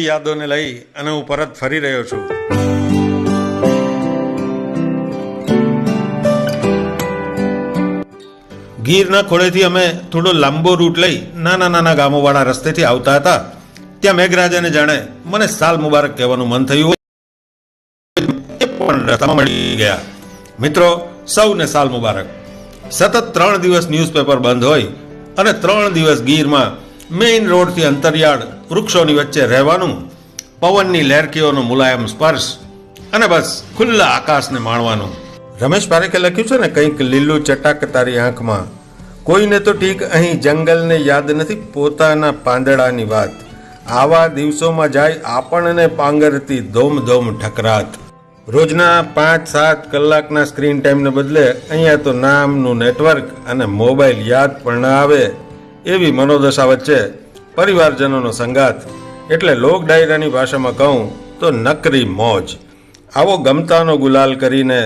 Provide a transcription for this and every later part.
યાદોને લઈ અને હું પરત ફરી રહ્યો છું. ગીરના ખોળેથી અમે થોડો લાંબો રૂટ લઈ નાના નાના ગામોવાળા રસ્તેથી આવતા હતા. ત્યાં મેઘરાજાને જાણે મને સાલ મુબારક કહેવાનું મન થયું એ પણ રસ્તામાં મળી ગયા. મિત્રો, સૌને સાલ મુબારક. સતત ત્રણ દિવસ ન્યૂઝપેપર બંધ હોય અને ત્રણ દિવસ ગીરમાં મેઇન રોડથી અંતરિયાળ વૃક્ષોની વચ્ચે રહેવાનું, પવનની લહેરકીઓનો મુલાયમ સ્પર્શ, અને બસ ખુલ્લા આકાશને માણવાનું. રમેશ પારેખે લખ્યું છે ને, કંઈક લીલું ચટાક તારી આંખમાં. કોઈને તો ઠીક, અહીં જંગલને યાદ નથી પોતાના પાંદડાની વાત. આવા દિવસોમાં જાય આપણને પાંગરતી ધોમ ધોમ ઠકરાત. રોજના પાંચ, સાત કલાકના સ્ક્રીન ટાઈમને બદલે અહીંયા તો નામનું નેટવર્ક અને મોબાઈલ યાદ પણ ના આવે. એવી મનોદશા વચ્ચે પરિવારજનોનો સંગાત એટલે લોક ડાયરાની ભાષામાં કહું તો નકરી મોજ. આવો ગમતાનો ગુલાલ કરીને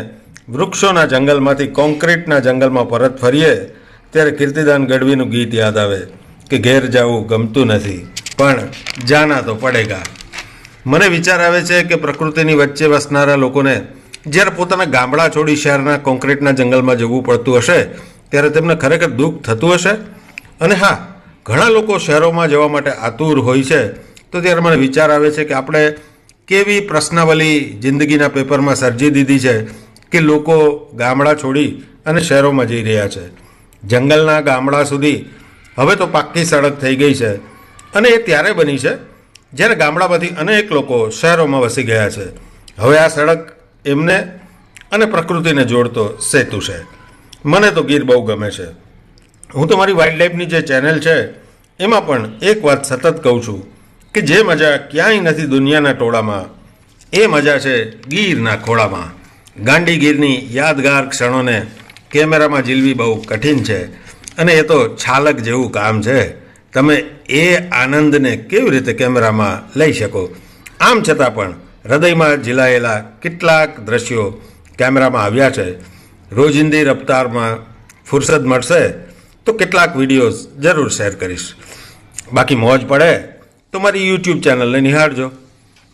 વૃક્ષોના જંગલમાંથી કોન્ક્રીટના જંગલમાં પરત ફરીએ, ત્યારે કીર્તિદાન ગઢવીનું ગીત યાદ આવે કે ઘેર જવું ગમતું નથી, પણ જાના તો પડેગા. મને વિચાર આવે છે કે પ્રકૃતિની વચ્ચે વસનારા લોકોને જ્યારે પોતાના ગામડા છોડી શહેરના કોન્ક્રીટના જંગલમાં જવું પડતું હશે, ત્યારે તેમને ખરેખર દુઃખ થતું હશે? અને હા, ઘણા લોકો શહેરોમાં જવા માટે આતુર હોય છે. તો ત્યારે મને વિચાર આવે છે કે આપણે કેવી પ્રશ્નાવલી જિંદગીના પેપરમાં સર્જી દીધી છે કે લોકો ગામડા છોડી અને શહેરોમાં જઈ રહ્યા છે. જંગલના ગામડા સુધી હવે તો પાક્કી સડક થઈ ગઈ છે. અને એ ત્યારે બની છે જ્યારે ગામડામાંથી અનેક લોકો શહેરોમાં વસી ગયા છે. હવે આ સડક એમને અને પ્રકૃતિને જોડતો સેતુ છે. મને તો ગીર બહુ ગમે છે. હું તો મારી વાઇલ્ડ લાઈફની જે ચેનલ છે, એમાં પણ એક વાત સતત કહું છું કે જે મજા ક્યાંય નથી દુનિયાના ટોળામાં, એ મજા છે ગીરના ખોળામાં. ગાંડી ગીરની યાદગાર ક્ષણોને કેમેરામાં ઝીલવી બહુ કઠિન છે અને એ તો છાલક જેવું કામ છે. તમે એ આનંદને કેવી રીતે કેમેરામાં લઈ શકો? આમ છતાં પણ હૃદયમાં ઝીલાયેલા કેટલાક દ્રશ્યો કેમેરામાં આવ્યા છે. રોજિંદી રફતારમાં ફુરસદ મળશે તો કેટલાક વિડીયોઝ જરૂર શેર કરીશ. બાકી મોજ પડે તો મારી યુટ્યુબ ચેનલને નિહાળજો.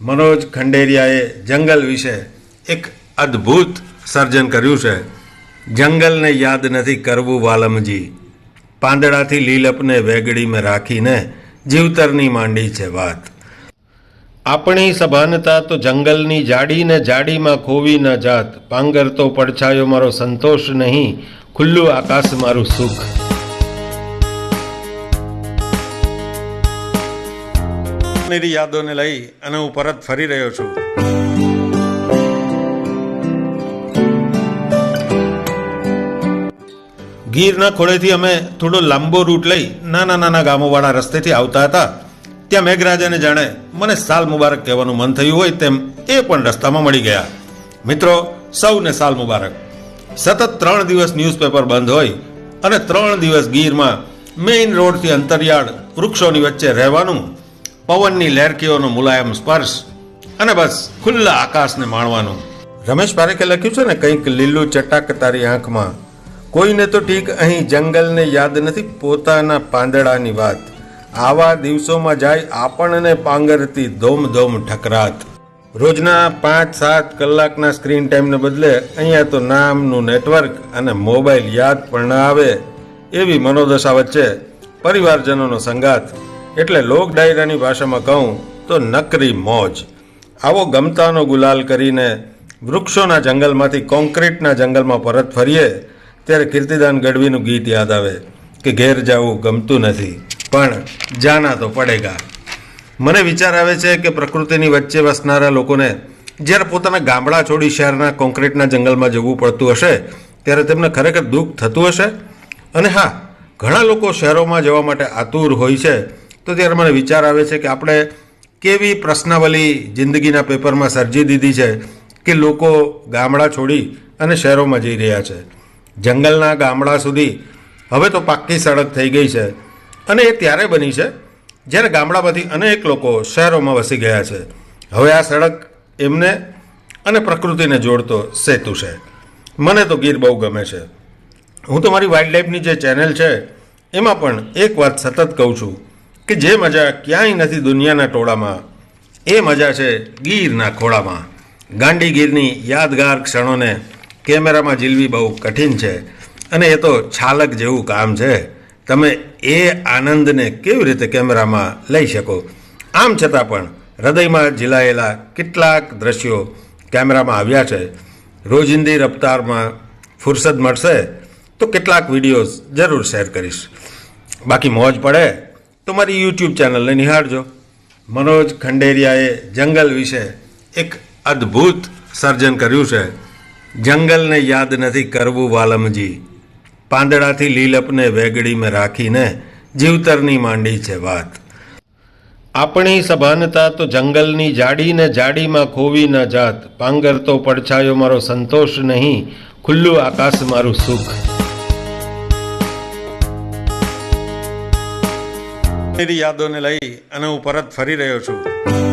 મનોજ ખંડેરિયાએ જંગલ વિશે એક અદ્ભુત સર્જન કર્યું છે. જંગલને યાદ નથી કરવું વાલમજી. પાંદડાથી લીલપને વેગડીમાં રાખીને જીવતરની માંડી છે વાત. આપણી સભાનતા તો જંગલની જાડીને જાડીમાં ખોવી ન જાત. પાંગર તો પડછાયો મારો સંતોષ નહીં. ખુલ્લું આકાશ મારું સુખ. મેરી યાદોને લઈ અને હું પરત ફરી રહ્યો છું. ગીરના ખોળેથી અમે થોડો લાંબો રૂટ લઈ નાના નાના ગામોવાળા રસ્તેથી આવતા હતા. ત્યાં મેઘરાજાને જાણે મને સાલ મુબારક કહેવાનું મન થયું હોય તેમ એ પણ રસ્તામાં મળી ગયા. મિત્રો, સૌને સાલ મુબારક. સતત ત્રણ દિવસ ન્યૂઝપેપર બંધ હોય અને ત્રણ દિવસ ગીરમાં મેઇન રોડથી અંતરિયાળ વૃક્ષોની વચ્ચે રહેવાનું પવનની લહેરકીઓનો મુલાયમ સ્પર્શ અને બસ ખુલ્લા આકાશને માણવાનું. રમેશ પારેખે લખ્યું છે ને, કંઈક લીલું ચટાક તારી આંખમાં. કોઈને તો ઠીક અહીં જંગલને યાદ નથી, પોતાના પાંદડાની વાત. આવા દિવસોમાં જાય આપણને પાંગરતી ધોમ ધોમ ઠકરાત. રોજના પાંચ સાત કલાકના સ્ક્રીન ટાઈમને બદલે અહીંયા તો નામનું નેટવર્ક અને મોબાઈલ યાદ પણ આવે એવી મનોદશા વચ્ચે પરિવારજનોનો સંગાત એટલે લોક ડાયરાની ભાષામાં કહું તો નકરી મોજ. આવો ગમતાનો ગુલાલ કરીને વૃક્ષોના જંગલમાંથી કોન્ક્રીટના જંગલમાં પરત ફરીએ, ત્યારે કીર્તિદાન ગઢવીનું ગીત યાદ આવે કે ઘેર જવું ગમતું નથી, પણ જાના તો પડેગા. મને વિચાર આવે છે કે પ્રકૃતિની વચ્ચે વસનારા લોકોને જ્યારે પોતાના ગામડા છોડી શહેરના કોન્ક્રીટના જંગલમાં જવું પડતું હશે, ત્યારે તેમને ખરેખર દુઃખ થતું હશે? અને હા, ઘણા લોકો શહેરોમાં જવા માટે આતુર હોય છે તો ત્યારે મને વિચાર આવે છે કે આપણે કેવી પ્રશ્નાવલી જિંદગીના પેપરમાં સર્જી દીધી છે કે લોકો ગામડા છોડી અને શહેરોમાં જઈ રહ્યા છે. જંગલના ગામડા સુધી હવે તો પાક્કી સડક થઈ ગઈ છે અને એ ત્યારે બની છે જ્યારે ગામડામાંથી અનેક લોકો શહેરોમાં વસી ગયા છે. હવે આ સડક એમને અને પ્રકૃતિને જોડતો સેતુ છે. મને તો ગીર બહુ ગમે છે. હું તો મારી વાઇલ્ડ લાઈફની જે ચેનલ છે એમાં પણ એક વાત સતત કહું છું. કે જે મજા ક્યાંય નથી દુનિયાના ટોળામાં, એ મજા છે ગીરના ખોળામાં. ગાંડી ગીરની યાદગાર ક્ષણોને કેમેરામાં ઝીલવી બહુ કઠિન છે, અને એ તો છાલક જેવું કામ છે. તમે એ આનંદને કેવી રીતે કેમેરામાં લઈ શકો? આમ છતાં પણ હૃદયમાં ઝીલાયેલા કેટલાક દ્રશ્યો કેમેરામાં આવ્યા છે. રોજિંદી રફતારમાં ફુરસદ મળશે તો કેટલાક વિડીયોઝ જરૂર શેર કરીશ. બાકી મોજ પડે તો મારી યુટ્યુબ ચેનલને નિહાળજો. મનોજ ખંડેરિયાએ જંગલ વિશે એક અદ્ભુત સર્જન કર્યું છે. જંગલને યાદ નથી કરવું વાલમજી. પાંદડાથી લીલપને વેગડીમાં રાખીને જીવતરની માંડી છે વાત. આપણી સભાનતા તો જંગલની જાડીને જાડીમાં ખોવી ન જાત. પાંગર તો પડછાયો મારો સંતોષ નહીં. ખુલ્લું આકાશ મારું સુખ. મેરી યાદોને લઈ અને હું પરત ફરી રહ્યો છું.